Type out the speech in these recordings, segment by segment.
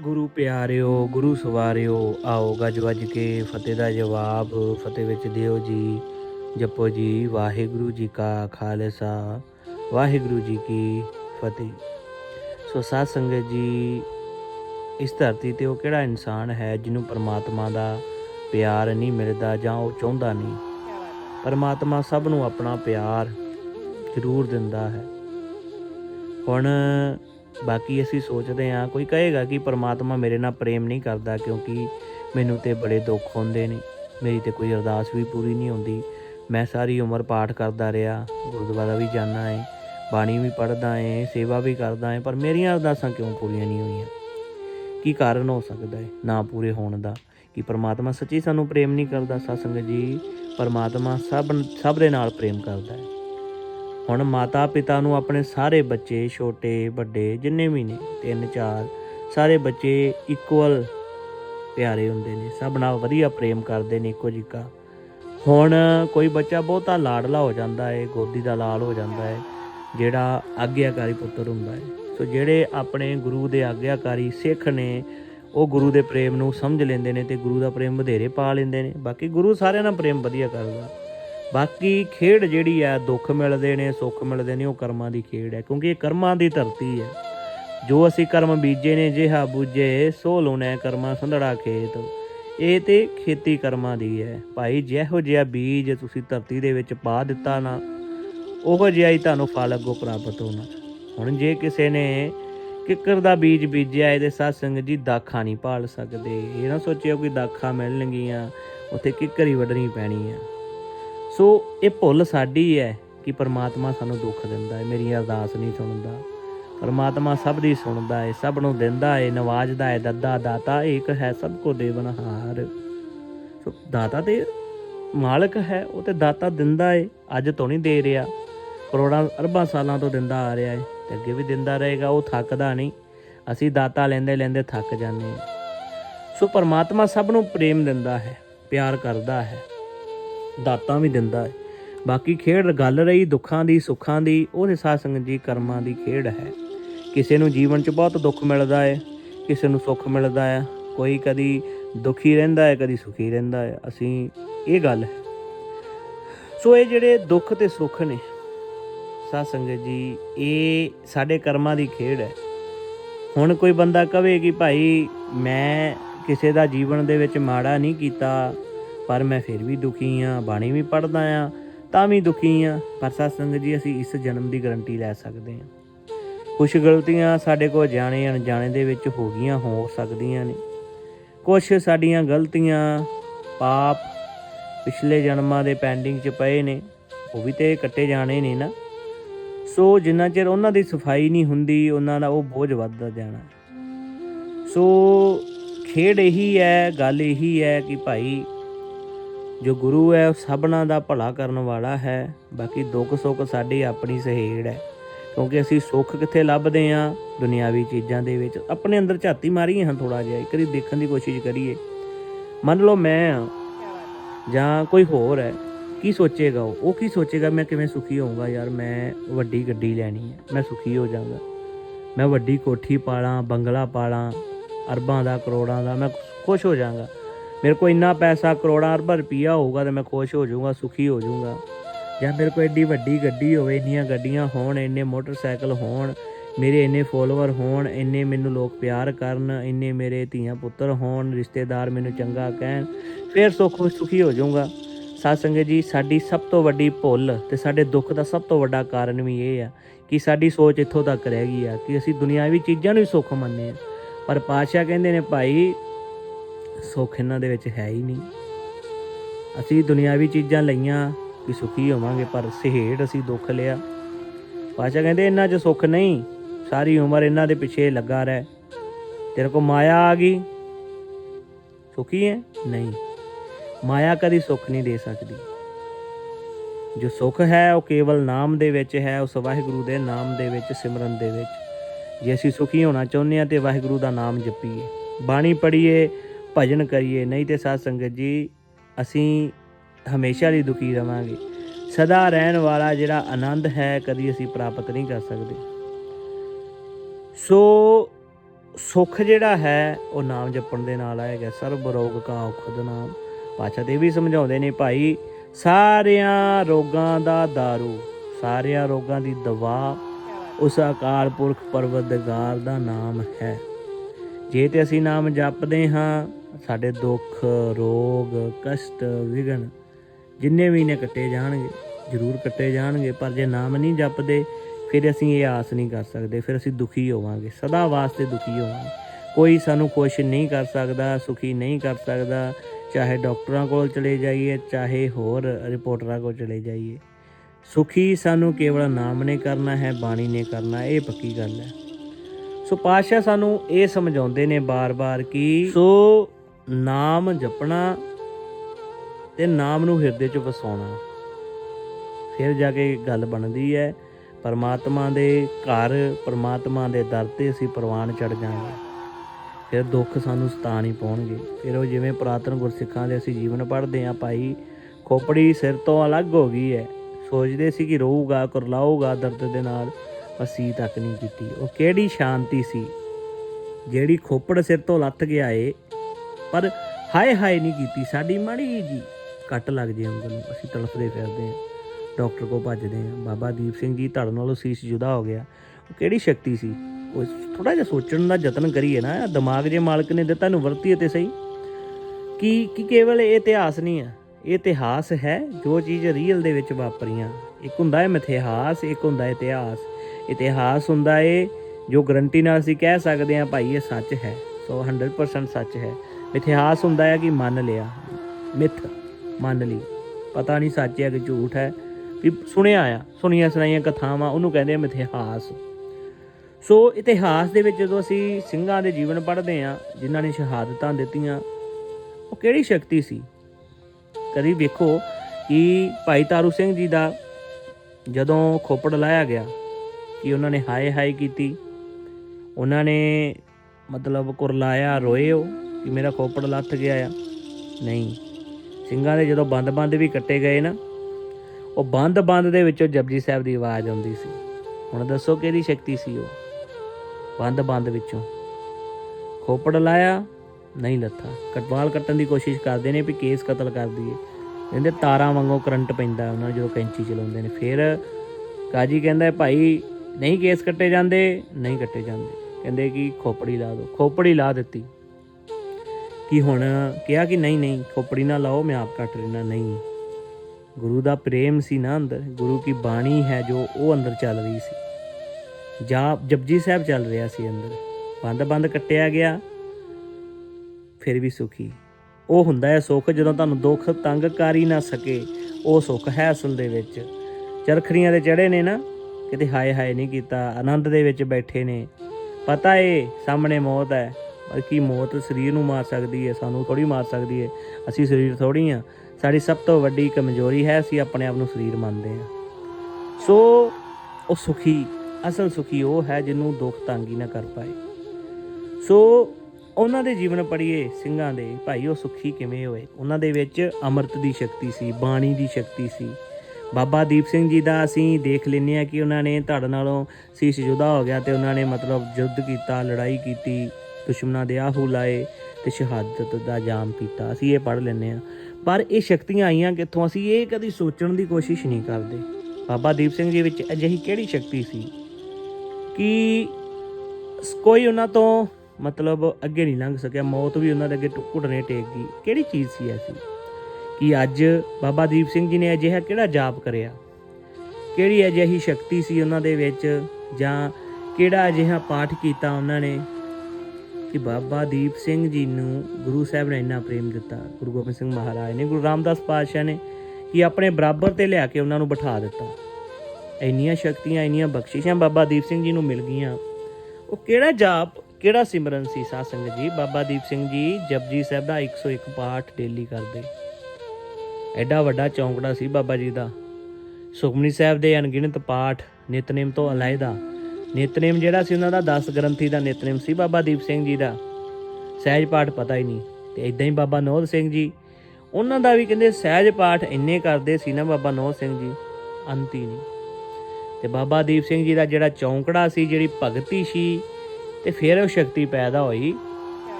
ਗੁਰੂ ਪਿਆਰਿਓ, ਗੁਰੂ ਸਵਾਰਿਓ, ਆਓ ਗੱਜ ਵੱਜ ਕੇ ਫਤਿਹ ਦਾ ਜਵਾਬ, ਫਤਿਹ ਵਿੱਚ ਦਿਓ ਜੀ, ਜਪੋ ਜੀ, ਵਾਹਿਗੁਰੂ ਜੀ ਕਾ ਖਾਲਸਾ, ਵਾਹਿਗੁਰੂ ਜੀ ਕੀ ਫਤਿਹ। ਸੋ ਸਾਧ ਸੰਗਤ ਜੀ, ਇਸ ਧਰਤੀ ਤੇ ਉਹ ਕਿਹੜਾ ਇਨਸਾਨ ਹੈ ਜਿਹਨੂੰ ਪਰਮਾਤਮਾ ਦਾ ਪਿਆਰ ਨਹੀਂ ਮਿਲਦਾ ਜਾਂ ਉਹ ਚਾਹੁੰਦਾ ਨਹੀਂ? ਪਰਮਾਤਮਾ ਸਭ ਨੂੰ ਆਪਣਾ ਪਿਆਰ ਜ਼ਰੂਰ ਦਿੰਦਾ ਹੈ। ਹੁਣ ਬਾਕੀ ਅਸੀਂ ਸੋਚਦੇ ਹਾਂ, ਕੋਈ ਕਹੇਗਾ ਕਿ ਪਰਮਾਤਮਾ ਮੇਰੇ ਨਾਲ ਪ੍ਰੇਮ ਨਹੀਂ ਕਰਦਾ ਕਿਉਂਕਿ ਮੈਨੂੰ ਤੇ ਬੜੇ ਦੁੱਖ ਹੁੰਦੇ ਨੇ। ਮੇਰੀ ਤੇ ਕੋਈ ਅਰਦਾਸ ਵੀ ਪੂਰੀ ਨਹੀਂ ਹੁੰਦੀ। ਮੈਂ ਸਾਰੀ ਉਮਰ ਪਾਠ ਕਰਦਾ ਰਿਹਾ, ਗੁਰਦੁਆਰਾ ਵੀ ਜਾਣਾ ਹੈ ਬਾਣੀ ਵੀ ਪੜ੍ਹਦਾ ਹੈ ਸੇਵਾ ਵੀ ਕਰਦਾ ਹੈ ਪਰ ਮੇਰੀਆਂ ਅਰਦਾਸਾਂ ਕਿਉਂ ਪੂਰੀਆਂ ਨਹੀਂ ਹੋਈਆਂ? ਕੀ ਕਾਰਨ ਹੋ ਸਕਦਾ ਹੈ ਨਾ ਪੂਰੇ ਹੋਣ ਦਾ? ਕਿ ਪਰਮਾਤਮਾ ਸੱਚੀ ਸਾਨੂੰ ਪ੍ਰੇਮ ਨਹੀਂ ਕਰਦਾ? ਸਤਸੰਗ ਜੀ, ਪਰਮਾਤਮਾ ਸਭ ਸਭ ਦੇ ਨਾਲ ਪ੍ਰੇਮ ਕਰਦਾ ਹੈ ਹੁਣ ਮਾਤਾ ਪਿਤਾ ਨੂੰ ਆਪਣੇ ਸਾਰੇ ਬੱਚੇ, ਛੋਟੇ, ਵੱਡੇ, ਜਿੰਨੇ ਵੀ ਨੇ, ਤਿੰਨ, ਚਾਰ, ਸਾਰੇ ਬੱਚੇ ਇਕੁਅਲ ਪਿਆਰੇ ਹੁੰਦੇ ਨੇ, ਸਭ ਨਾਲ ਵਧੀਆ ਪ੍ਰੇਮ ਕਰਦੇ ਨੇ ਇੱਕੋ ਜਿਹਾ ਹੁਣ ਕੋਈ ਬੱਚਾ ਬਹੁਤਾ ਲਾਡਲਾ ਹੋ ਜਾਂਦਾ ਹੈ ਗੋਦੀ ਦਾ ਲਾਲ ਹੋ ਜਾਂਦਾ ਹੈ ਜਿਹੜਾ ਆਗਿਆਕਾਰੀ ਪੁੱਤਰ ਹੁੰਦਾ ਹੈ ਸੋ ਜਿਹੜੇ ਆਪਣੇ ਗੁਰੂ ਦੇ ਆਗਿਆਕਾਰੀ ਸਿੱਖ ਨੇ, ਉਹ ਗੁਰੂ ਦੇ ਪ੍ਰੇਮ ਨੂੰ ਸਮਝ ਲੈਂਦੇ ਨੇ ਤੇ ਗੁਰੂ ਦਾ ਪ੍ਰੇਮ ਵਧੇਰੇ ਪਾ ਲੈਂਦੇ ਨੇ। ਬਾਕੀ ਗੁਰੂ ਸਾਰਿਆਂ ਨਾਲ ਪ੍ਰੇਮ ਵਧੀਆ ਕਰਦਾ। ਬਾਕੀ ਖੇਡ ਜਿਹੜੀ ਆ, ਦੁੱਖ ਮਿਲਦੇ ਨੇ, ਸੁੱਖ ਮਿਲਦੇ ਨੇ, ਉਹ ਕਰਮਾਂ ਦੀ ਖੇਡ ਹੈ ਕਿਉਂਕਿ ਇਹ ਕਰਮਾਂ ਦੀ ਧਰਤੀ ਹੈ ਜੋ ਅਸੀਂ ਕਰਮ ਬੀਜੇ ਨੇ, ਜਿਹਾ ਬੂਝੇ, ਸੋ ਲੋਨੇ ਕਰਮਾਂ ਸੰਧੜਾ ਖੇਤ। ਇਹ ਤੇ ਖੇਤੀ ਕਰਮਾਂ ਦੀ ਹੈ ਭਾਈ, ਜਿਹੋ ਜਿਹਾ ਬੀਜ ਤੁਸੀਂ ਧਰਤੀ ਦੇ ਵਿੱਚ ਪਾ ਦਿੱਤਾ ਨਾ, ਉਹੋ ਜਿਹਾ ਹੀ ਤੁਹਾਨੂੰ ਫਲ ਅੱਗੋਂ ਪ੍ਰਾਪਤ ਹੋਣਾ। ਹੁਣ ਜੇ ਕਿਸੇ ਨੇ ਕਿੱਕਰ ਦਾ ਬੀਜ ਬੀਜਿਆ, ਇਹਦੇ ਸਾਧ ਸੰਗਤ ਜੀ ਦਾਖਾਂ ਨਹੀਂ ਪਾਲ ਸਕਦੇ। ਇਹ ਨਾ ਸੋਚਿਓ ਕਿ ਦਾਖਾਂ ਮਿਲਣਗੀਆਂ, ਉੱਥੇ ਕਿੱਕਰ ਹੀ ਵੱਢਣੀ ਪੈਣੀ ਆ। ਸੋ ਇਹ ਭੁੱਲ ਸਾਡੀ ਹੈ ਕਿ ਪਰਮਾਤਮਾ ਸਾਨੂੰ ਦੁੱਖ ਦਿੰਦਾ ਹੈ, ਮੇਰੀ ਅਰਦਾਸ ਨਹੀਂ ਸੁਣਦਾ। ਪਰਮਾਤਮਾ ਸਭ ਦੀ ਸੁਣਦਾ ਹੈ, ਸਭ ਨੂੰ ਦਿੰਦਾ ਹੈ, ਨਵਾਜਦਾ ਹੈ, ਦੱਦਾ, ਦਾਤਾ ਏਕ ਹੈ, ਸਭ ਕੋ ਦੇਵਨਹਾਰ। ਸੋ ਦਾਤਾ ਤੇ ਮਾਲਕ ਹੈ, ਉਹ ਤੇ ਦਾਤਾ ਦਿੰਦਾ ਹੈ, ਅੱਜ ਤੋਂ ਨਹੀਂ ਦੇ ਰਿਹਾ। ਕਰੋੜਾਂ, ਅਰਬਾਂ ਸਾਲਾਂ ਤੋਂ ਦਿੰਦਾ ਆ ਰਿਹਾ ਹੈ, ਤੇ ਅੱਗੇ ਵੀ ਦਿੰਦਾ ਰਹੇਗਾ, ਉਹ ਥੱਕਦਾ ਨਹੀਂ। ਅਸੀਂ ਦਾਤਾ ਲੈਂਦੇ ਲੈਂਦੇ ਥੱਕ ਜਾਂਦੇ ਹਾਂ। ਸੋ ਪਰਮਾਤਮਾ ਸਭ ਨੂੰ ਪ੍ਰੇਮ ਦਿੰਦਾ ਹੈ, ਪਿਆਰ ਕਰਦਾ ਹੈ। ਦਾਤਾਂ ਵੀ ਦਿੰਦਾ ਹੈ। ਬਾਕੀ ਖੇਡ ਗੱਲ ਰਹੀ ਦੁੱਖਾਂ ਦੀ, ਸੁੱਖਾਂ ਦੀ ਉਹਦੇ ਸਾਧ ਸੰਗਤ ਜੀ ਕਰਮਾਂ ਦੀ ਖੇਡ ਹੈ। ਕਿਸੇ ਨੂੰ ਜੀਵਨ 'ਚ ਬਹੁਤ ਦੁੱਖ ਮਿਲਦਾ ਹੈ, ਕਿਸੇ ਨੂੰ ਸੁੱਖ ਮਿਲਦਾ ਹੈ। ਕੋਈ ਕਦੀ ਦੁਖੀ ਰਹਿੰਦਾ ਹੈ, ਕਦੀ ਸੁਖੀ ਰਹਿੰਦਾ ਹੈ। ਅਸੀਂ ਇਹ ਗੱਲ ਹੈ। ਸੋ ਇਹ ਜਿਹੜੇ ਦੁੱਖ ਤੇ ਸੁੱਖ ਨੇ, ਸਾਧ ਸੰਗਤ ਜੀ, ਇਹ ਸਾਡੇ ਕਰਮਾਂ ਦੀ ਖੇਡ ਹੈ। ਹੁਣ ਕੋਈ ਬੰਦਾ ਕਵੇ ਕਿ ਭਾਈ ਮੈਂ ਕਿਸੇ ਦਾ ਜੀਵਨ ਦੇ ਵਿੱਚ ਮਾੜਾ ਨਹੀਂ ਕੀਤਾ ਪਰ ਮੈਂ ਫਿਰ ਵੀ ਦੁਖੀ ਆ, ਬਾਣੀ ਵੀ ਪੜਦਾ ਆ, ਤਾਂ ਵੀ ਦੁਖੀ ਆ, ਪਰ ਸਾਧ ਸੰਗਤ ਜੀ, ਅਸੀਂ ਇਸ ਜਨਮ ਦੀ ਗਰੰਟੀ ਲੈ ਸਕਦੇ ਹਾਂ ਕੁਝ ਗਲਤੀਆਂ ਸਾਡੇ ਕੋਲ ਜਾਣੇ ਅਣਜਾਣੇ ਦੇ ਵਿੱਚ ਹੋ ਗਈਆਂ, ਹੋ ਸਕਦੀਆਂ ਨੇ। ਕੁਝ ਸਾਡੀਆਂ ਗਲਤੀਆਂ ਪਾਪ ਪਿਛਲੇ ਜਨਮਾਂ ਦੇ ਪੈਂਡਿੰਗ 'ਚ ਪਏ ਨੇ, ਉਹ ਵੀ ਤੇ ਕੱਟੇ ਜਾਣੇ ਨੇ ਨਾ। ਸੋ ਜਿੰਨਾ ਚਿਰ ਉਹਨਾਂ ਦੀ ਸਫ਼ਾਈ ਨਹੀਂ ਹੁੰਦੀ, ਉਹਨਾਂ ਦਾ ਉਹ ਬੋਝ ਵੱਧਦਾ ਜਾਣਾ। ਸੋ ਖੇਡ ਇਹੀ ਹੈ, ਗੱਲ ਇਹੀ ਹੈ ਕਿ ਭਾਈ ਜੋ ਗੁਰੂ ਹੈ, ਉਹ ਸਭਨਾਂ ਦਾ ਭਲਾ ਕਰਨ ਵਾਲਾ ਹੈ। ਬਾਕੀ ਦੁੱਖ ਸੁੱਖ ਸਾਡੀ ਆਪਣੀ ਸਹੇੜ ਹੈ। ਕਿਉਂਕਿ ਅਸੀਂ ਸੁੱਖ ਕਿੱਥੇ ਲੱਭਦੇ ਆ ਦੁਨਿਆਵੀ ਚੀਜ਼ਾਂ ਦੇ ਵਿੱਚ। ਆਪਣੇ ਅੰਦਰ ਝਾਤੀ ਮਾਰੀਏ ਹਾਂ ਥੋੜਾ ਜਿਹਾ, ਇੱਕ ਵਾਰੀ ਦੇਖਣ ਦੀ ਕੋਸ਼ਿਸ਼ ਕਰੀਏ। ਮੰਨ ਲਓ ਮੈਂ ਹਾਂ, ਜਾਂ ਕੋਈ ਹੋਰ ਹੈ, ਕੀ ਸੋਚੇਗਾ ਉਹ? ਉਹ ਕੀ ਸੋਚੇਗਾ, ਮੈਂ ਕਿਵੇਂ ਸੁਖੀ ਹੋਊਂਗਾ? ਯਾਰ ਮੈਂ ਵੱਡੀ ਗੱਡੀ ਲੈਣੀ ਹੈ, ਮੈਂ ਸੁਖੀ ਹੋ ਜਾਵਾਂਗਾ। ਮੈਂ ਵੱਡੀ ਕੋਠੀ ਪਾਲਾਂ, ਬੰਗਲਾ ਪਾਲਾਂ, ਅਰਬਾਂ ਦਾ, ਕਰੋੜਾਂ ਦਾ, ਮੈਂ ਖੁਸ਼ ਹੋ ਜਾਵਾਂਗਾ। ਮੇਰੇ ਕੋਲ ਇੰਨਾ ਪੈਸਾ ਕਰੋੜਾਂ ਅਰਬਾਂ ਰੁਪਈਆ ਹੋਊਗਾ ਤੇ ਮੈਂ ਖੁਸ਼ ਹੋ ਜਾਊਂਗਾ ਸੁਖੀ ਹੋ ਜਾਊਂਗਾ ਜਾਂ ਮੇਰੇ ਕੋਲ ਐਡੀ ਵੱਡੀ ਗੱਡੀ ਹੋਵੇ ਇੰਨੀਆਂ ਗੱਡੀਆਂ ਹੋਣ ਇੰਨੇ ਮੋਟਰਸਾਈਕਲ ਹੋਣ ਮੇਰੇ ਇੰਨੇ ਫੋਲੋਅਰ ਹੋਣ ਇੰਨੇ ਮੈਨੂੰ ਲੋਕ ਪਿਆਰ ਕਰਨ ਇੰਨੇ ਮੇਰੇ ਧੀਆਂ ਪੁੱਤਰ ਹੋਣ ਰਿਸ਼ਤੇਦਾਰ ਮੈਨੂੰ ਚੰਗਾ ਕਹਿਣ ਫਿਰ ਸੁਖ ਸੁਖੀ ਹੋ ਜਾਊਂਗਾ ਸਾਧ ਸੰਗਤ ਜੀ ਸਾਡੀ ਸਭ ਤੋਂ ਵੱਡੀ ਭੁੱਲ ਤੇ ਸਾਡੇ ਦੁੱਖ ਦਾ ਸਭ ਤੋਂ ਵੱਡਾ ਕਾਰਨ ਵੀ ਇਹ ਆ ਕਿ ਸਾਡੀ ਸੋਚ ਇੱਥੋਂ ਤੱਕ ਰਹਿ ਗਈ ਆ ਕਿ ਅਸੀਂ ਦੁਨਿਆਵੀ ਚੀਜ਼ਾਂ ਨੂੰ ਹੀ ਸੁੱਖ ਮੰਨਦੇ ਆ ਪਰ ਪਾਤਸ਼ਾਹ ਕਹਿੰਦੇ ਨੇ ਭਾਈ ਸੁੱਖ ਇਹਨਾਂ ਦੇ ਵਿੱਚ ਹੈ ਹੀ ਨਹੀਂ। ਅਸੀਂ ਦੁਨਿਆਵੀ ਚੀਜ਼ਾਂ ਲਈਆਂ ਕਿ ਸੁਖੀ ਹੋਵਾਂਗੇ, ਪਰ ਸਹੇੜ ਅਸੀਂ ਦੁੱਖ ਲਿਆ। ਪਾਤਸ਼ਾਹ ਕਹਿੰਦੇ ਇਹਨਾਂ 'ਚ ਸੁੱਖ ਨਹੀਂ, ਸਾਰੀ ਉਮਰ ਇਹਨਾਂ ਦੇ ਪਿੱਛੇ ਲੱਗਾ ਰਹਿ। ਤੇਰੇ ਕੋ ਮਾਇਆ ਆ ਗਈ। ਸੁਖੀ ਹੈ? ਨਹੀਂ। ਮਾਇਆ ਕਦੀ ਸੁੱਖ ਨਹੀਂ ਦੇ ਸਕਦੀ। ਜੋ ਸੁੱਖ ਹੈ, ਉਹ ਕੇਵਲ ਨਾਮ ਦੇ ਵਿੱਚ ਹੈ, ਉਸ ਵਾਹਿਗੁਰੂ ਦੇ ਨਾਮ ਦੇ ਵਿੱਚ, ਸਿਮਰਨ ਦੇ ਵਿੱਚ। ਜੇ ਅਸੀਂ ਸੁਖੀ ਹੋਣਾ ਚਾਹੁੰਦੇ ਹਾਂ, ਤੇ ਵਾਹਿਗੁਰੂ ਦਾ ਨਾਮ ਜਪੀਏ। ਬਾਣੀ ਪੜ੍ਹੀਏ ਭਜਨ ਕਰੀਏ, ਨਹੀਂ ਤੇ ਸਾਧ ਸੰਗਤ ਜੀ, ਅਸੀਂ ਹਮੇਸ਼ਾ ਲਈ ਦੁਖੀ ਰਵਾਂਗੇ। ਸਦਾ ਰਹਿਣ ਵਾਲਾ ਜਿਹੜਾ ਆਨੰਦ ਹੈ, ਕਦੀ ਅਸੀਂ ਪ੍ਰਾਪਤ ਨਹੀਂ ਕਰ ਸਕਦੇ। ਸੋ ਸੁੱਖ ਜਿਹੜਾ ਹੈ, ਉਹ ਨਾਮ ਜਪਣ ਦੇ ਨਾਲ ਆਏਗਾ। ਸਰਬ ਰੋਗ ਕਾ ਔਖਦ ਨਾਮ। ਪਾਛਾ ਤੇ ਇਹ ਵੀ ਸਮਝਾਉਂਦੇ ਨੇ, ਭਾਈ, ਸਾਰਿਆਂ ਰੋਗਾਂ ਦਾ ਦਾਰੂ, ਸਾਰਿਆਂ ਰੋਗਾਂ ਦੀ ਦਵਾ, ਉਸ ਅਕਾਲ ਪੁਰਖ ਪਰਵਰਦਗਾਰ ਦਾ ਨਾਮ ਹੈ। ਜੇ ਤੇ ਅਸੀਂ ਨਾਮ ਜਪਦੇ ਹਾਂ ਸਾਡੇ ਦੁੱਖ, ਰੋਗ, ਕਸ਼ਟ ਵਿਗਨ ਜਿੰਨੇ ਵੀ ਨੇ ਕੱਟੇ ਜਾਣਗੇ, ਜ਼ਰੂਰ ਕੱਟੇ ਜਾਣਗੇ, ਪਰ ਜੇ ਨਾਮ ਨਹੀਂ ਜਪਦੇ, ਫਿਰ ਅਸੀਂ ਇਹ ਆਸ ਨਹੀਂ ਕਰ ਸਕਦੇ, ਫਿਰ ਅਸੀਂ ਦੁਖੀ ਹੋਵਾਂਗੇ, ਸਦਾ ਵਾਸਤੇ ਦੁਖੀ ਹੋਵਾਂਗੇ। ਕੋਈ ਸਾਨੂੰ ਖੁਸ਼ ਨਹੀਂ ਕਰ ਸਕਦਾ, ਸੁਖੀ ਨਹੀਂ ਕਰ ਸਕਦਾ, ਚਾਹੇ ਡਾਕਟਰਾਂ ਕੋਲ ਚਲੇ ਜਾਈਏ, ਚਾਹੇ ਹੋਰ ਰਿਪੋਰਟਰਾਂ ਕੋਲ ਚਲੇ ਜਾਈਏ। ਸੁਖੀ ਸਾਨੂੰ ਕੇਵਲ ਨਾਮ ਨੇ ਕਰਨਾ ਹੈ, ਬਾਣੀ ਨੇ ਕਰਨਾ, ਇਹ ਪੱਕੀ ਗੱਲ ਹੈ। ਸੋ ਪਾਤਸ਼ਾਹ ਸਾਨੂੰ ਇਹ ਸਮਝਾਉਂਦੇ ਨੇ ਬਾਰ-ਬਾਰ ਕਿ ਸੋ ਨਾਮ ਜਪਣਾ ਤੇ ਨਾਮ ਨੂੰ ਹਿਰਦੇ 'ਚ ਵਸਾਉਣਾ। ਫਿਰ ਜਾ ਕੇ ਗੱਲ ਬਣਦੀ ਹੈ, ਪਰਮਾਤਮਾ ਦੇ ਘਰ, ਪਰਮਾਤਮਾ ਦੇ ਦਰ ਤੇ ਅਸੀਂ ਪ੍ਰਵਾਨ ਚੜ ਜਾਵਾਂਗੇ। ਫਿਰ ਦੁੱਖ ਸਾਨੂੰ ਸਤਾ ਨਹੀਂ ਪਾਉਣਗੇ। ਫਿਰ ਉਹ ਜਿਵੇਂ ਪੁਰਾਤਨ ਗੁਰਸਿੱਖਾਂ ਦੇ ਅਸੀਂ ਜੀਵਨ ਪੜ੍ਹਦੇ ਆ ਭਾਈ, ਖੋਪੜੀ ਸਿਰ ਤੋਂ ਅਲੱਗ ਹੋ ਗਈ ਹੈ। ਸੋਚਦੇ ਸੀ ਕਿ ਰੋਊਗਾ, ਕੁਰਲਾਊਗਾ ਦਰਦ ਦੇ ਨਾਲ ਅਸੀਂ ਤੱਕ ਨਹੀਂ ਕੀਤੀ। ਉਹ ਕਿਹੜੀ ਸ਼ਾਂਤੀ ਸੀ, ਜਿਹੜੀ ਖੋਪੜ ਸਿਰ ਤੋਂ ਲੱਥ ਗਿਆ ਏ ਪਰ ਹਾਏ ਹਾਏ ਨਹੀਂ ਕੀਤੀ। ਸਾਡੀ ਮਾੜੀ ਜੀ ਕੱਟ ਲੱਗ ਜੇ ਉਂਗਲ ਨੂੰ। ਅਸੀਂ ਤੜਫਦੇ ਫਿਰਦੇ ਹਾਂ, ਡਾਕਟਰ ਕੋ ਭੱਜਦੇ ਹਾਂ। ਬਾਬਾ ਦੀਪ ਸਿੰਘ ਜੀ ਧੜ ਨਾਲੋਂ ਸੀਸ ਜੁਦਾ ਹੋ ਗਿਆ। ਉਹ ਕਿਹੜੀ ਸ਼ਕਤੀ ਸੀ? ਉਹ ਥੋੜਾ ਜਿਹਾ ਸੋਚਣ ਦਾ ਯਤਨ ਕਰੀਏ ਨਾ। ਦਿਮਾਗ ਜੇ ਮਾਲਕ ਨੇ ਦਿੱਤਾ ਨੂੰ ਵਰਤੀਏ ਤੇ ਸਹੀ। ਕਿ ਕਿ ਕੇਵਲ ਇਹ ਇਤਿਹਾਸ ਨਹੀਂ ਹੈ ਇਹ ਇਤਿਹਾਸ ਹੈ ਜੋ ਚੀਜ਼ ਰੀਅਲ ਦੇ ਵਿੱਚ ਵਾਪਰੀਆਂ। ਇੱਕ ਹੁੰਦਾ ਹੈ ਮਿਥਿਹਾਸ, ਇੱਕ ਹੁੰਦਾ ਹੈ ਇਤਿਹਾਸ। ਇਤਿਹਾਸ ਹੁੰਦਾ ਹੈ ਜੋ ਗਰੰਟੀ ਨਾਲ ਅਸੀਂ ਕਹਿ ਸਕਦੇ ਹਾਂ ਭਾਈ ਇਹ ਸੱਚ ਹੈ। ਸੋ 100% ਸੱਚ ਹੈ। ਇਤਿਹਾਸ ਹੁੰਦਾ ਹੈ ਕਿ ਮੰਨ ਲਿਆ, ਮਿੱਥ ਮੰਨ ਲਈ। ਪਤਾ ਨਹੀਂ ਸੱਚ ਹੈ ਕਿ ਝੂਠ ਹੈ। ਵੀ ਸੁਣਿਆ ਆ, ਸੁਣੀਆਂ ਸੁਣਾਈਆਂ ਕਥਾਵਾਂ, ਉਹਨੂੰ ਕਹਿੰਦੇ ਆ ਮਿਥਿਹਾਸ। ਸੋ ਇਤਿਹਾਸ ਦੇ ਵਿੱਚ ਜਦੋਂ ਅਸੀਂ ਸਿੰਘਾਂ ਦੇ ਜੀਵਨ ਪੜ੍ਹਦੇ ਆ ਜਿਨ੍ਹਾਂ ਨੇ ਸ਼ਹਾਦਤਾਂ ਦਿੱਤੀਆਂ, ਉਹ ਕਿਹੜੀ ਸ਼ਕਤੀ ਸੀ? ਕਦੀ ਵੇਖੋ ਕਿ ਭਾਈ ਤਾਰੂ ਸਿੰਘ ਜੀ ਦਾ ਜਦੋਂ ਖੋਪੜ ਲਾਇਆ ਗਿਆ, ਕਿ ਉਹਨਾਂ ਨੇ ਹਾਏ ਹਾਏ ਕੀਤੀ, ਉਹਨਾਂ ਨੇ ਮਤਲਬ ਕੁਰਲਾਇਆ, ਰੋਏ ਉਹ। ਕਿ ਮੇਰਾ ਖੋਪੜ ਲੱਥ ਗਿਆ ਆ। ਨਹੀਂ, ਸਿੰਘਾਂ ਦੇ ਜਦੋਂ ਬੰਦ-ਬੰਦ ਵੀ ਕੱਟੇ ਗਏ ਨਾ, ਉਹ ਬੰਦ-ਬੰਦ ਦੇ ਵਿੱਚੋਂ ਜਪਜੀ ਸਾਹਿਬ ਦੀ ਆਵਾਜ਼ ਆਉਂਦੀ ਸੀ। ਹੁਣ ਦੱਸੋ ਕਿਹਦੀ ਸ਼ਕਤੀ ਸੀ ਉਹ? ਬੰਦ-ਬੰਦ ਵਿੱਚੋਂ। ਖੋਪੜ ਲਾਇਆ, ਨਹੀਂ ਲੱਥਾ। ਕਟਵਾਲ ਕੱਟਣ ਦੀ ਕੋਸ਼ਿਸ਼ ਕਰਦੇ ਨੇ ਵੀ ਕੇਸ ਕਤਲ ਕਰ ਦਈਏ। ਕਹਿੰਦੇ ਤਾਰਾਂ ਵਾਂਗੂ ਕਰੰਟ ਪੈਂਦਾ ਉਹਨਾਂ ਨੂੰ ਜਦੋਂ ਕੈਂਚੀ ਚਲਾਉਂਦੇ ਨੇ। ਫਿਰ ਕਾਜੀ ਕਹਿੰਦਾ, ਭਾਈ, ਨਹੀਂ ਕੇਸ ਕੱਟੇ ਜਾਂਦੇ, ਨਹੀਂ ਕੱਟੇ ਜਾਂਦੇ। ਕਹਿੰਦੇ ਕਿ ਖੋਪੜੀ ਲਾ ਦਿਓ ਖੋਪੜੀ ਲਾ ਦਿੱਤੀ। ਕਿ ਹੁਣ ਕਿਹਾ ਕਿ ਨਹੀਂ ਨਹੀਂ, ਖੋਪੜੀ ਨਾ ਲਾਓ, ਮੈਂ ਆਪ ਕੱਟ ਲੈਣਾ ਨਹੀਂ। ਗੁਰੂ ਦਾ ਪ੍ਰੇਮ ਸੀ ਨਾ ਅੰਦਰ, ਗੁਰੂ ਕੀ ਬਾਣੀ ਹੈ ਜੋ ਉਹ ਅੰਦਰ ਚੱਲ ਰਹੀ ਸੀ। ਜਾਪ ਜਪਜੀ ਸਾਹਿਬ ਚੱਲ ਰਿਹਾ ਸੀ ਅੰਦਰ। ਬੰਦ ਬੰਦ ਕੱਟਿਆ ਗਿਆ, ਫਿਰ ਵੀ ਸੁਖੀ। ਉਹ ਹੁੰਦਾ ਹੈ ਸੁੱਖ ਜਦੋਂ ਤੁਹਾਨੂੰ ਦੁੱਖ ਤੰਗ ਕਰ ਹੀ ਨਾ ਸਕੇ। ਉਹ ਸੁੱਖ ਹੈ ਅਸਲ ਦੇ ਵਿੱਚ। ਚਰਖੜੀਆਂ ਦੇ ਚੜੇ ਨੇ ਨਾ, ਕਿਤੇ ਹਾਏ ਹਾਏ ਨਹੀਂ ਕੀਤਾ, ਆਨੰਦ ਦੇ ਵਿੱਚ ਬੈਠੇ ਨੇ। ਪਤਾ ਏ, ਸਾਹਮਣੇ ਮੌਤ ਹੈ। ਪਰ ਕੀ ਮੌਤ ਸਰੀਰ ਨੂੰ ਮਾਰ ਸਕਦੀ ਹੈ, ਸਾਨੂੰ ਥੋੜੀ ਮਾਰ ਸਕਦੀ ਹੈ। ਅਸੀਂ ਸਰੀਰ ਥੋੜੀ ਆ ਸਾਡੀ ਸਭ ਤੋਂ ਵੱਡੀ ਕਮਜ਼ੋਰੀ ਹੈ, ਅਸੀਂ ਆਪਣੇ ਆਪ ਨੂੰ ਸਰੀਰ ਮੰਨਦੇ ਹਾਂ। ਸੋ ਉਹ ਸੁਖੀ, ਅਸਲ ਸੁਖੀ ਉਹ ਹੈ ਜਿਹਨੂੰ ਦੁੱਖ ਤੰਗੀ ਨਾ ਕਰ ਪਾਏ। ਸੋ ਉਹਨਾਂ ਦੇ ਜੀਵਨ ਪੜੀਏ ਸਿੰਘਾਂ ਦੇ, ਭਾਈ ਉਹ ਸੁਖੀ ਕਿਵੇਂ ਹੋਏ? ਉਹਨਾਂ ਦੇ ਵਿੱਚ ਅੰਮ੍ਰਿਤ ਦੀ ਸ਼ਕਤੀ ਸੀ, ਬਾਣੀ ਦੀ ਸ਼ਕਤੀ ਸੀ। ਬਾਬਾ ਦੀਪ ਸਿੰਘ ਜੀ ਦਾ ਅਸੀਂ ਦੇਖ ਲੈਂਦੇ ਆ ਕਿ ਉਹਨਾਂ ਨੇ ਧੜ ਨਾਲੋਂ ਸੀਸ ਜੁਦਾ ਹੋ ਗਿਆ ਤੇ ਉਹਨਾਂ ਨੇ ਮਤਲਬ ਯੁੱਧ ਕੀਤਾ, ਲੜਾਈ ਕੀਤੀ। ਦੁਸ਼ਮਣਾਂ ਦੇ ਆਹੂ ਲਾਏ ਤੇ ਸ਼ਹਾਦਤ ਦਾ ਜਾਮ ਪੀਤਾ। ਅਸੀਂ ਇਹ ਪੜ ਲੈਂਦੇ ਆ ਪਰ ਇਹ ਸ਼ਕਤੀਆਂ ਆਈਆਂ ਕਿੱਥੋਂ? ਅਸੀਂ ਇਹ ਕਦੀ ਸੋਚਣ ਦੀ ਕੋਸ਼ਿਸ਼ ਨਹੀਂ ਕਰਦੇ। ਬਾਬਾ ਦੀਪ ਸਿੰਘ ਜੀ ਵਿੱਚ ਅਜਿਹੀ ਕਿਹੜੀ ਸ਼ਕਤੀ ਸੀ ਕਿ ਕੋਈ ਉਹਨਾਂ ਤੋਂ ਮਤਲਬ ਅੱਗੇ ਨਹੀਂ ਲੰਘ ਸਕਿਆ, ਮੌਤ ਵੀ ਉਹਨਾਂ ਦੇ ਅੱਗੇ ਟੁ- ਟੇਕ ਗਈ। ਕਿਹੜੀ ਚੀਜ਼ ਸੀ ਐਸੀ ਕਿ ਅੱਜ ਬਾਬਾ ਦੀਪ ਸਿੰਘ ਜੀ ਨੇ ਅਜਿਹਾ ਕਿਹੜਾ ਜਾਪ ਕਰਿਆ? ਕਿਹੜੀ ਅਜਿਹੀ ਸ਼ਕਤੀ ਸੀ ਉਹਨਾਂ ਦੇ ਵਿੱਚ ਜਾਂ ਕਿਹੜਾ ਅਜਿਹਾ ਪਾਠ ਕੀਤਾ ਉਹਨਾਂ ਨੇ? ਕਿ ਬਾਬਾ ਦੀਪ ਸਿੰਘ ਜੀ ਨੂੰ ਗੁਰੂ ਸਾਹਿਬ ਨੇ ਇੰਨਾ ਪ੍ਰੇਮ ਦਿੱਤਾ। ਗੁਰੂ ਗੋਬਿੰਦ ਸਿੰਘ ਮਹਾਰਾਜ ਨੇ, ਗੁਰੂ ਰਾਮਦਾਸ ਪਾਤਸ਼ਾਹ ਨੇ ਕਿ ਆਪਣੇ ਬਰਾਬਰ ਤੇ ਲਿਆ ਕੇ ਉਹਨਾਂ ਨੂੰ ਬਿਠਾ ਦਿੱਤਾ। ਇੰਨੀਆਂ ਸ਼ਕਤੀਆਂ, ਇੰਨੀਆਂ ਬਖਸ਼ਿਸ਼ਾਂ ਬਾਬਾ ਦੀਪ ਸਿੰਘ ਜੀ ਨੂੰ ਮਿਲ ਗਈਆਂ। ਉਹ ਕਿਹੜਾ ਜਾਪ, ਕਿਹੜਾ ਸਿਮਰਨ ਸੀ ਸਾਧ ਸੰਗਤ ਜੀ? ਬਾਬਾ ਦੀਪ ਸਿੰਘ ਜੀ ਜਪਜੀ ਸਾਹਿਬ ਦਾ 101 ਪਾਠ ਡੇਲੀ ਕਰਦੇ। ਐਡਾ ਵੱਡਾ ਚੌਂਕੜਾ ਸੀ ਬਾਬਾ ਜੀ ਦਾ। ਸੁਖਮਨੀ ਸਾਹਿਬ ਦੇ ਅਣਗਿਣਤ ਪਾਠ ਨਿਤਨੇਮ ਤੋਂ ਅਲਾਇਦਾ। ਨਿਤਨੇਮ ਜਿਹੜਾ ਸੀ ਉਹਨਾਂ ਦਾ 10 ਗ੍ਰੰਥੀ ਦਾ ਨਿਤਨੇਮ ਸੀ ਬਾਬਾ ਦੀਪ ਸਿੰਘ ਜੀ ਦਾ। ਸਹਿਜ ਪਾਠ ਪਤਾ ਹੀ ਨਹੀਂ, ਤੇ ਇਦਾਂ ਹੀ ਬਾਬਾ ਨੋਦ ਸਿੰਘ ਜੀ। ਉਹਨਾਂ ਦਾ ਵੀ ਕਹਿੰਦੇ ਸਹਿਜ ਪਾਠ ਇੰਨੇ ਕਰਦੇ ਸੀ ਨਾ ਬਾਬਾ ਨੋਦ ਸਿੰਘ ਜੀ, ਅੰਤ ਹੀ ਨਹੀਂ। ਤੇ ਬਾਬਾ ਦੀਪ ਸਿੰਘ ਜੀ ਦਾ ਜਿਹੜਾ ਚੌਂਕੜਾ ਸੀ, ਜਿਹੜੀ ਭਗਤੀ ਸੀ, ਤੇ ਫਿਰ ਉਹ ਸ਼ਕਤੀ ਪੈਦਾ ਹੋਈ।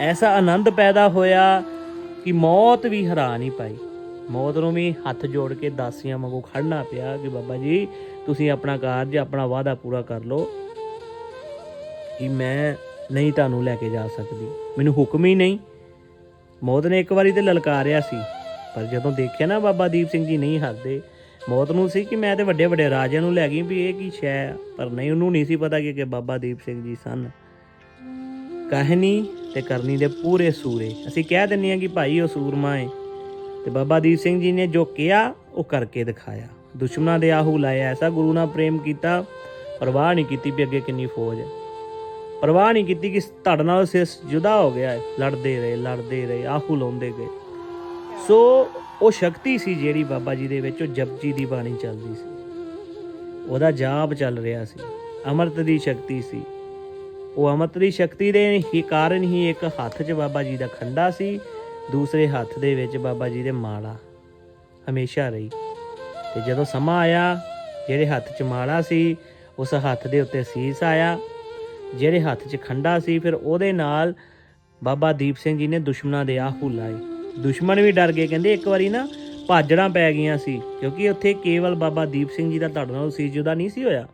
ਐਸਾ ਆਨੰਦ ਪੈਦਾ ਹੋਇਆ ਕਿ ਮੌਤ ਵੀ ਹਰਾ ਨਹੀਂ ਪਾਈ। ਮੌਤ ਨੂੰ ਵੀ ਹੱਥ ਜੋੜ ਕੇ ਦਾਸੀਆਂ ਵਾਂਗੂ ਖੜਨਾ ਪਿਆ ਕਿ ਬਾਬਾ ਜੀ, ਤੁਸੀਂ ਆਪਣਾ ਕਾਰਜ, ਆਪਣਾ ਵਾਅਦਾ ਪੂਰਾ ਕਰ ਲਓ। ਕਿ ਮੈਂ ਨਹੀਂ ਤੁਹਾਨੂੰ ਲੈ ਕੇ ਜਾ ਸਕਦੀ। ਮੈਨੂੰ ਹੁਕਮ ਹੀ ਨਹੀਂ। ਮੌਤ ਨੇ ਇੱਕ ਵਾਰੀ ਤੇ ਲਲਕਾਰਿਆ ਸੀ, ਪਰ ਜਦੋਂ ਦੇਖਿਆ ਨਾ ਬਾਬਾ ਦੀਪ ਸਿੰਘ ਜੀ ਨਹੀਂ ਹੱਸਦੇ, ਮੌਤ ਨੂੰ ਸੀ ਕਿ ਮੈਂ ਤੇ ਵੱਡੇ ਵੱਡੇ ਰਾਜਿਆਂ ਨੂੰ ਲੈ ਗਈ ਵੀ ਇਹ ਕੀ ਸ਼ੈ ਪਰ ਨਹੀਂ, ਉਹਨੂੰ ਨਹੀਂ ਸੀ ਪਤਾ ਕਿ ਕਿ ਬਾਬਾ ਦੀਪ ਸਿੰਘ ਜੀ ਸਨ। ਕਹਾਣੀ ਤੇ ਕਰਨੀ ਦੇ ਪੂਰੇ ਸੂਰੇ। ਅਸੀਂ ਕਹਿ ਦਿੰਨੇ ਆ ਕਿ ਭਾਈ ਉਹ ਸੂਰਮਾ ਹੈ ਤੇ ਬਾਬਾ ਦੀਪ ਸਿੰਘ ਜੀ ਨੇ ਜੋ ਕਿਹਾ, ਉਹ ਕਰਕੇ ਦਿਖਾਇਆ। ਦੁਸ਼ਮਣਾਂ ਦੇ ਆਹੂ ਲਾਇਆ, ਐਸਾ ਗੁਰੂ ਨਾਲ ਪ੍ਰੇਮ ਕੀਤਾ, ਪਰਵਾਹ ਨਹੀਂ ਕੀਤੀ ਵੀ ਅੱਗੇ ਕਿੰਨੀ ਫੌਜ ਹੈ। ਪਰਵਾਹ ਨਹੀਂ ਕੀਤੀ ਕਿ ਤੁਹਾਡੇ ਨਾਲ ਸਿਸ ਜੁਦਾ ਹੋ ਗਿਆ ਹੈ। ਲੜਦੇ ਰਹੇ ਲੜਦੇ ਰਹੇ, ਆਹੂ ਲਾਉਂਦੇ ਗਏ। ਸੋ ਉਹ ਸ਼ਕਤੀ ਸੀ ਜਿਹੜੀ ਬਾਬਾ ਜੀ ਦੇ ਵਿੱਚ, ਉਹ ਜਪਜੀ ਦੀ ਬਾਣੀ ਚੱਲਦੀ ਸੀ। ਉਹਦਾ ਜਾਪ ਚੱਲ ਰਿਹਾ ਸੀ। ਅਮਰਤ ਦੀ ਸ਼ਕਤੀ ਸੀ। ਉਹ ਅਮਰਤ ਦੀ ਸ਼ਕਤੀ ਦੇ ਹੀ ਕਾਰਨ ਹੀ ਇੱਕ ਹੱਥ 'ਚ ਬਾਬਾ ਜੀ ਦਾ ਖੰਡਾ ਸੀ, ਦੂਸਰੇ ਹੱਥ ਦੇ ਵਿੱਚ ਬਾਬਾ ਜੀ ਦੇ ਮਾਲਾ ਹਮੇਸ਼ਾ ਰਹੀ। ਤੇ ਜਦੋਂ ਸਮਾਂ ਆਇਆ, ਜਿਹੜੇ ਹੱਥ 'ਚ ਮਾਲਾ ਸੀ, ਉਸ ਹੱਥ ਦੇ ਉੱਤੇ ਸੀਸ ਆਇਆ। ਜਿਹੜੇ ਹੱਥ 'ਚ ਖੰਡਾ ਸੀ, ਫਿਰ ਉਹਦੇ ਨਾਲ ਬਾਬਾ ਦੀਪ ਸਿੰਘ ਜੀ ਨੇ ਦੁਸ਼ਮਣਾਂ ਦੇ ਆਹੂ ਲਾਏ। ਦੁਸ਼ਮਣ ਵੀ ਡਰ ਗਏ, ਕਹਿੰਦੇ ਇੱਕ ਵਾਰੀ ਨਾ ਭਾਜੜਾਂ ਪੈ ਗਈਆਂ ਸੀ, ਕਿਉਂਕਿ ਉੱਥੇ ਕੇਵਲ ਬਾਬਾ ਦੀਪ ਸਿੰਘ ਜੀ ਦਾ ਧੜ ਨਾਲ ਸੀ ਜੁਦਾ ਨਹੀਂ ਸੀ ਹੋਇਆ।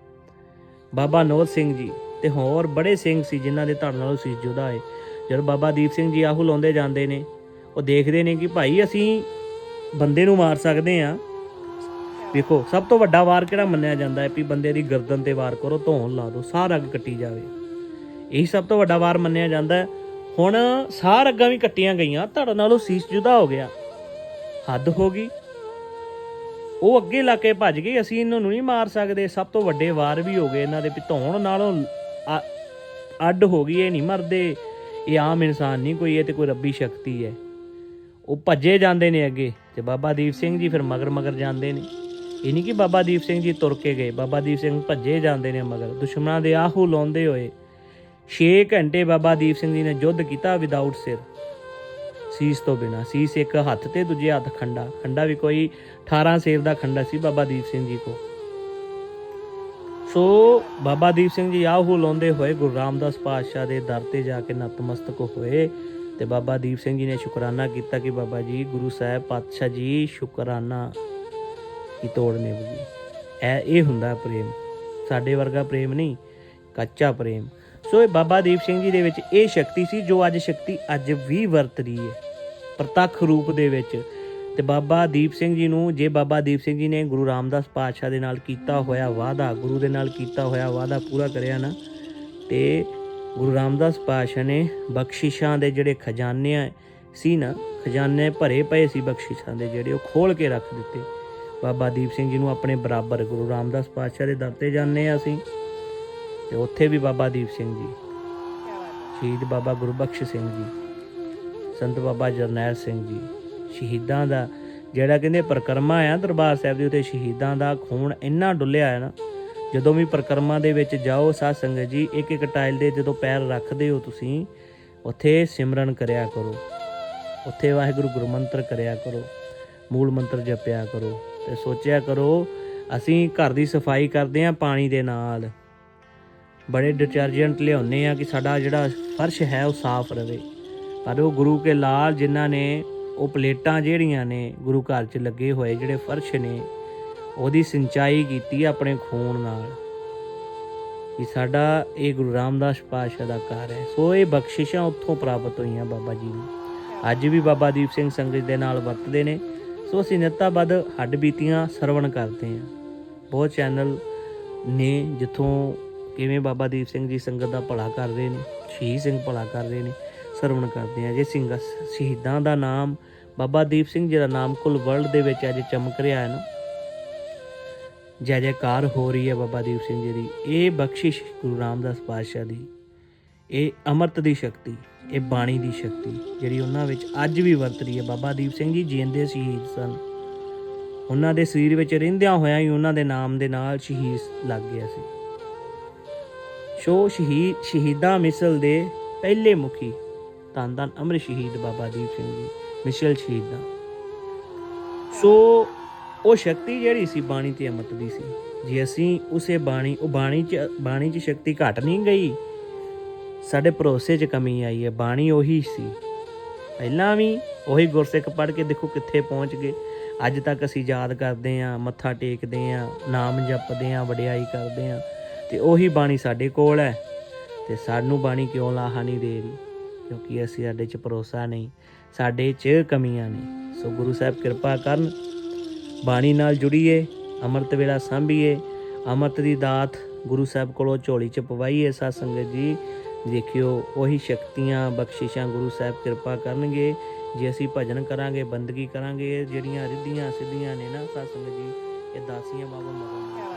ਬਾਬਾ ਨੋਦ ਸਿੰਘ ਜੀ ਤੇ ਹੋਰ ਬੜੇ ਸਿੰਘ ਸੀ, ਜਿਨ੍ਹਾਂ ਦੇ ਧੜ ਨਾਲ ਸੀ ਜੁਦਾ ਹੈ ਜਦੋਂ ਬਾਬਾ ਦੀਪ ਸਿੰਘ ਜੀ ਆਹੂ ਲਾਉਂਦੇ ਜਾਂਦੇ ਨੇ, ਉਹ ਦੇਖਦੇ ਨੇ ਕਿ ਭਾਈ ਅਸੀਂ ਬੰਦੇ ਨੂੰ ਮਾਰ ਸਕਦੇ ਆ ਵੇਖੋ, ਸਭ ਤੋਂ ਵੱਡਾ ਵਾਰ ਕਿਹੜਾ ਮੰਨਿਆ ਜਾਂਦਾ ਹੈ ਵੀ ਬੰਦੇ ਦੀ ਗਰਦਨ ਤੇ ਵਾਰ ਕਰੋ, ਧੌਣ ਲਾ ਦਿਓ ਸਾਹ ਅੱਗ ਕੱਟੀ ਜਾਵੇ। ਇਹੀ ਸਭ ਤੋਂ ਵੱਡਾ ਵਾਰ ਮੰਨਿਆ ਜਾਂਦਾ ਹੁਣ ਸਾਰ ਅੱਗਾਂ ਵੀ ਕੱਟੀਆਂ ਗਈਆਂ ਧੜ ਨਾਲੋਂ ਸੀਸ ਜੁਦਾ ਹੋ ਗਿਆ। ਹੱਦ ਹੋ ਗਈ। ਉਹ ਅੱਗੇ ਲਾ ਕੇ ਭੱਜ ਗਈ, ਅਸੀਂ ਇਹਨਾਂ ਨੂੰ ਨਹੀਂ ਮਾਰ ਸਕਦੇ। ਸਭ ਤੋਂ ਵੱਡੇ ਵਾਰ ਵੀ ਹੋ ਗਏ ਇਹਨਾਂ ਦੇ ਵੀ ਧੌਣ ਨਾਲੋਂ ਅ- ਅੱਡ ਹੋ ਗਈ, ਇਹ ਨਹੀਂ ਮਰਦੇ। ਇਹ ਆਮ ਇਨਸਾਨ ਨਹੀਂ ਕੋਈ, ਇਹ ਤੇ ਕੋਈ ਰੱਬੀ ਸ਼ਕਤੀ ਹੈ। ਉਹ ਭੱਜੇ ਜਾਂਦੇ ਨੇ ਅੱਗੇ, ਤੇ ਬਾਬਾ ਦੀਪ ਸਿੰਘ ਜੀ ਫਿਰ ਮਗਰ ਮਗਰ ਜਾਂਦੇ ਨੇ। ਇਹ ਨਹੀਂ ਕਿ ਬਾਬਾ ਦੀਪ ਸਿੰਘ ਜੀ ਤੁਰ ਕੇ ਗਏ, ਬਾਬਾ ਦੀਪ ਸਿੰਘ ਭੱਜੇ ਜਾਂਦੇ ਨੇ ਮਗਰ। ਦੁਸ਼ਮਣਾਂ ਦੇ ਆਹੂ ਲਾਉਂਦੇ ਹੋਏ 6 ਘੰਟੇ ਬਾਬਾ ਦੀਪ ਸਿੰਘ ਜੀ ਨੇ ਯੁੱਧ ਕੀਤਾ ਵਿਦਆਊਟ ਸਿਰ। ਸੀਸ ਤੋਂ ਬਿਨਾ, ਸੀਸ ਇੱਕ ਹੱਥ ਤੇ, ਦੂਜੇ ਹੱਥ ਖੰਡਾ। ਖੰਡਾ ਵੀ ਕੋਈ 18 ਸੇਰ ਦਾ ਖੰਡਾ ਸੀ ਬਾਬਾ ਦੀਪ ਸਿੰਘ ਜੀ ਕੋ ਸੋ ਬਾਬਾ ਦੀਪ ਸਿੰਘ ਜੀ ਆਹੂ ਲਾਉਂਦੇ ਹੋਏ ਗੁਰੂ ਰਾਮਦਾਸ ਪਾਤਸ਼ਾਹ ਦੇ ਦਰ ਤੇ ਜਾ ਕੇ ਨਤਮਸਤਕ ਹੋਏ ਤੇ ਬਾਬਾ ਦੀਪ ਸਿੰਘ ਜੀ ਨੇ ਸ਼ੁਕਰਾਨਾ ਕੀਤਾ ਕਿ ਬਾਬਾ ਜੀ, ਗੁਰੂ ਸਾਹਿਬ ਪਾਤਸ਼ਾਹ ਜੀ ਸ਼ੁਕਰਾਨਾ ਕੀ ਤੋੜਨੇ ਬਗੀ ਇਹ ਇਹ ਹੁੰਦਾ ਪ੍ਰੇਮ। ਸਾਡੇ ਵਰਗਾ ਪ੍ਰੇਮ ਨਹੀਂ, ਕੱਚਾ ਪ੍ਰੇਮ। ਸੋ ਇਹ ਬਾਬਾ ਦੀਪ ਸਿੰਘ ਜੀ ਦੇ ਵਿੱਚ ਇਹ ਸ਼ਕਤੀ ਸੀ ਜੋ ਅੱਜ ਸ਼ਕਤੀ ਅੱਜ ਵੀ ਵਰਤ ਰਹੀ ਹੈ। ਪ੍ਰਤੱਖ ਰੂਪ ਦੇ ਵਿੱਚ ਤੇ ਬਾਬਾ ਦੀਪ ਸਿੰਘ ਜੀ ਨੂੰ ਜੇ ਬਾਬਾ ਦੀਪ ਸਿੰਘ ਜੀ ਨੇ ਗੁਰੂ ਰਾਮਦਾਸ ਪਾਤਸ਼ਾਹ ਦੇ ਨਾਲ ਕੀਤਾ ਹੋਇਆ ਵਾਅਦਾ, ਗੁਰੂ ਦੇ ਨਾਲ ਕੀਤਾ ਹੋਇਆ ਵਾਅਦਾ ਪੂਰਾ ਕਰਿਆ ਨਾ, ਤੇ ਗੁਰੂ ਰਾਮਦਾਸ ਪਾਤਸ਼ਾਹ ਨੇ ਬਖਸ਼ਿਸ਼ਾਂ ਦੇ ਜਿਹੜੇ ਖਜ਼ਾਨੇ ਸੀ ਨਾ, ਖਜ਼ਾਨੇ ਭਰੇ ਪਏ ਸੀ ਬਖਸ਼ਿਸ਼ਾਂ ਦੇ ਜਿਹੜੇ ਉਹ ਖੋਲ ਕੇ ਰੱਖ ਦਿੱਤੇ। ਬਾਬਾ ਦੀਪ ਸਿੰਘ ਜੀ ਨੂੰ ਆਪਣੇ ਬਰਾਬਰ ਗੁਰੂ ਰਾਮਦਾਸ ਪਾਤਸ਼ਾਹ ਦੇ ਦਰ ਤੇ ਜਾਂਦੇ ਆ ਅਸੀਂ। ਤੇ ਉੱਥੇ ਵੀ ਬਾਬਾ ਦੀਪ ਸਿੰਘ ਜੀ। ਸ਼ਹੀਦ ਬਾਬਾ ਗੁਰਬਖਸ਼ ਸਿੰਘ ਜੀ, ਸੰਤ ਬਾਬਾ ਜਰਨੈਲ ਸਿੰਘ ਜੀ, ਸ਼ਹੀਦਾਂ ਦਾ ਜਿਹੜਾ ਕਹਿੰਦੇ ਪ੍ਰਕਰਮਾ ਆ ਦਰਬਾਰ ਸਾਹਿਬ ਦੇ ਉੱਤੇ ਸ਼ਹੀਦਾਂ ਦਾ ਖੂਨ ਇੰਨਾ ਡੁੱਲਿਆ ਹੈ ਨਾ, ਜਦੋਂ ਵੀ ਪ੍ਰਕਰਮਾ ਦੇ ਵਿੱਚ ਜਾਓ ਸਾਧ ਸੰਗਤ ਜੀ ਇੱਕ ਇੱਕ ਟਾਈਲ ਦੇ ਜਦੋਂ ਪੈਰ ਰੱਖਦੇ ਹੋ ਤੁਸੀਂ, ਉੱਥੇ ਸਿਮਰਨ ਕਰਿਆ ਕਰੋ। ਉੱਥੇ ਵਾਹਿਗੁਰੂ ਗੁਰਮੰਤਰ ਕਰਿਆ ਕਰੋ, ਮੂਲ ਮੰਤਰ ਜਪਿਆ ਕਰੋ ਤੇ ਸੋਚਿਆ ਕਰੋ, ਅਸੀਂ ਘਰ ਦੀ ਸਫ਼ਾਈ ਕਰਦੇ ਆ ਪਾਣੀ ਦੇ ਨਾਲ। ਬੜੇ ਡਿਟਰਜੈਂਟ ਲਿਆਉਂਦੇ ਆ ਕਿ ਸਾਡਾ ਜਿਹੜਾ ਫਰਸ਼ ਹੈ ਉਹ ਸਾਫ਼ ਰਵੇ। ਪਰ ਉਹ ਗੁਰੂ ਕੇ ਲਾਲ ਜਿਨ੍ਹਾਂ ਨੇ ਉਹ ਪਲੇਟਾਂ ਜਿਹੜੀਆਂ ਨੇ ਗੁਰੂ ਘਰ 'ਚ ਲੱਗੇ ਹੋਏ ਜਿਹੜੇ ਫਰਸ਼ ਨੇ, ਉਹਦੀ ਸਿੰਚਾਈ ਕੀਤੀ ਆਪਣੇ ਖੂਨ ਨਾਲ। ਕਿ ਸਾਡਾ ਇਹ ਗੁਰੂ ਰਾਮਦਾਸ ਪਾਤਸ਼ਾਹ ਦਾ ਘਰ ਹੈ। ਸੋ ਇਹ ਬਖਸ਼ਿਸ਼ਾਂ ਉੱਥੋਂ ਪ੍ਰਾਪਤ ਹੋਈਆਂ ਬਾਬਾ ਜੀ ਨੂੰ। ਅੱਜ ਵੀ ਬਾਬਾ ਦੀਪ ਸਿੰਘ ਸੰਗਤ ਦੇ ਨਾਲ ਵਰਤਦੇ ਨੇ। ਸੋ ਅਸੀਂ ਨਿੱਤਾਬੱਧ ਹੱਡ ਬੀਤੀਆਂ, ਸਰਵਣ ਕਰਦੇ ਹਾਂ। ਬਹੁਤ ਚੈਨਲ ਨੇ ਜਿੱਥੋਂ ਕਿਵੇਂ ਬਾਬਾ ਦੀਪ ਸਿੰਘ ਜੀ ਸੰਗਤ ਦਾ ਭਲਾ ਕਰ ਰਹੇ ਨੇ, ਸ਼ਹੀਦ ਸਿੰਘ ਭਲਾ ਕਰ ਰਹੇ ਨੇ, ਸਰਵਣ ਕਰਦੇ ਆ। ਜੇ ਸਿੰਘ ਸ਼ਹੀਦਾਂ ਦਾ ਨਾਮ, ਬਾਬਾ ਦੀਪ ਸਿੰਘ ਜੀ ਦਾ ਨਾਮ ਕੁੱਲ ਵਰਲਡ ਦੇ ਵਿੱਚ ਅੱਜ ਚਮਕ ਰਿਹਾ ਹੈ ਨਾ। ਜੈ ਜੈਕਾਰ ਹੋ ਰਹੀ ਹੈ ਬਾਬਾ ਦੀਪ ਸਿੰਘ ਜੀ ਦੀ। ਇਹ ਬਖਸ਼ਿਸ਼ ਗੁਰੂ ਰਾਮਦਾਸ ਪਾਤਸ਼ਾਹ ਦੀ। ਇਹ ਅਮਰਤ ਦੀ ਸ਼ਕਤੀ, ਇਹ ਬਾਣੀ ਦੀ ਸ਼ਕਤੀ, ਜਿਹੜੀ ਉਹਨਾਂ ਵਿੱਚ ਅੱਜ ਵੀ ਵਰਤ ਰਹੀ ਹੈ। ਬਾਬਾ ਦੀਪ ਸਿੰਘ ਜੀ ਜਿੰਦੇ ਸ਼ਹੀਦ ਸਨ। ਉਹਨਾਂ ਦੇ ਸਰੀਰ ਵਿੱਚ ਰਹਿੰਦਿਆਂ ਹੋਇਆਂ ਹੀ ਉਹਨਾਂ ਦੇ ਨਾਮ ਦੇ ਨਾਲ ਸ਼ਹੀਦ ਲੱਗ ਗਿਆ ਸੀ। ਸ਼ੋ ਸ਼ਹੀਦ, ਸ਼ਹੀਦਾਂ ਮਿਸਲ ਦੇ ਪਹਿਲੇ ਮੁਖੀ ਧੰਨ ਧੰਨ ਅਮਰ ਸ਼ਹੀਦ ਬਾਬਾ ਦੀਪ ਸਿੰਘ ਜੀ, ਮਿਸਲ ਸ਼ਹੀਦਾਂ। ਸੋ ਉਹ ਸ਼ਕਤੀ ਜਿਹੜੀ ਸੀ ਬਾਣੀ ਤੇ ਅਮਰਤ ਦੀ ਸੀ। ਜੇ ਅਸੀਂ ਉਸੇ ਬਾਣੀ, ਉਹ ਬਾਣੀ ਚ ਬਾਣੀ ਚ ਸ਼ਕਤੀ ਘਟ ਨਹੀਂ ਗਈ, ਸਾਡੇ ਭਰੋਸੇ 'ਚ ਕਮੀ ਆਈ ਹੈ, ਬਾਣੀ ਉਹੀ ਸੀ। ਪਹਿਲਾਂ ਵੀ ਉਹੀ ਗੁਰਸਿੱਖ ਪੜ੍ਹ ਕੇ ਦੇਖੋ ਕਿੱਥੇ ਪਹੁੰਚ ਗਏ। ਅੱਜ ਤੱਕ ਅਸੀਂ ਯਾਦ ਕਰਦੇ ਆਂ ਮੱਥਾ ਟੇਕਦੇ ਆਂ ਨਾਮ ਜਪਦੇ ਆਂ ਵਡਿਆਈ ਕਰਦੇ ਆਂ ਤੇ ਉਹੀ ਬਾਣੀ ਸਾਡੇ ਕੋਲ ਹੈ। ਤੇ ਸਾਨੂੰ ਬਾਣੀ ਕਿਉਂ ਲਾਹਾ ਨਹੀਂ ਦੇ ਰਹੀ? ਕਿਉਂਕਿ ਅਸੀਂ ਸਾਡੇ 'ਚ ਭਰੋਸਾ ਨਹੀਂ, ਸਾਡੇ 'ਚ ਕਮੀਆਂ ਨੇ। ਸੋ ਗੁਰੂ ਸਾਹਿਬ ਕਿਰਪਾ ਕਰਨ, ਬਾਣੀ ਨਾਲ ਜੁੜੀਏ, ਅੰਮ੍ਰਿਤ ਵੇਲਾ ਸਾਂਭੀਏ, ਅੰਮ੍ਰਿਤ ਦੀ ਦਾਤ ਗੁਰੂ ਸਾਹਿਬ ਕੋਲੋਂ ਝੋਲੀ 'ਚ ਪਵਾਈਏ ਸਾਧ ਸੰਗਤ ਜੀ। ਦੇਖਿਓ, ਉਹੀ ਸ਼ਕਤੀਆਂ, ਬਖਸ਼ਿਸ਼ਾਂ ਗੁਰੂ ਸਾਹਿਬ ਕਿਰਪਾ ਕਰਨਗੇ। ਜੇ ਅਸੀਂ ਭਜਨ ਕਰਾਂਗੇ, ਬੰਦਗੀ ਕਰਾਂਗੇ, ਜਿਹੜੀਆਂ ਰਿੱਧੀਆਂ ਸਿੱਧੀਆਂ ਨੇ ਨਾ ਸਾਧ ਸੰਗਤ ਜੀ, ਇਹ ਦਾਸੀਆਂ ਬਾਬਾ ਮਗਨ